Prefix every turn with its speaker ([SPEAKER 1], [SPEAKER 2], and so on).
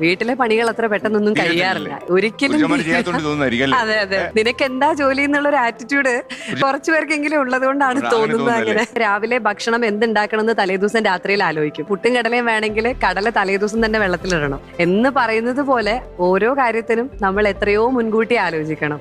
[SPEAKER 1] വീട്ടിലെ പണികൾ അത്ര പെട്ടെന്നൊന്നും കഴിയാറില്ല. ഒരിക്കലും
[SPEAKER 2] അല്ലേ
[SPEAKER 1] അതെ അതെ. നിനക്ക് എന്താ ജോലി എന്നുള്ള ഒരു ആറ്റിറ്റ്യൂഡ് കുറച്ചു പേർക്കെങ്കിലും
[SPEAKER 2] ഉള്ളതുകൊണ്ടാണ്
[SPEAKER 1] തോന്നുന്നത് അങ്ങനെ. രാവിലെ ഭക്ഷണം എന്തുണ്ടാക്കണം എന്ന് തലേദിവസം രാത്രിയിൽ ആലോചിക്കും. പുട്ടും കടലയും വേണമെങ്കിൽ കടല തലേദിവസം തന്നെ വെള്ളത്തിലിടണം. എന്ന് പറയുന്നത് പോലെ ഓരോ കാര്യത്തിനും നമ്മൾ എത്രയോ മുൻകൂട്ടി ആലോചിക്കണം.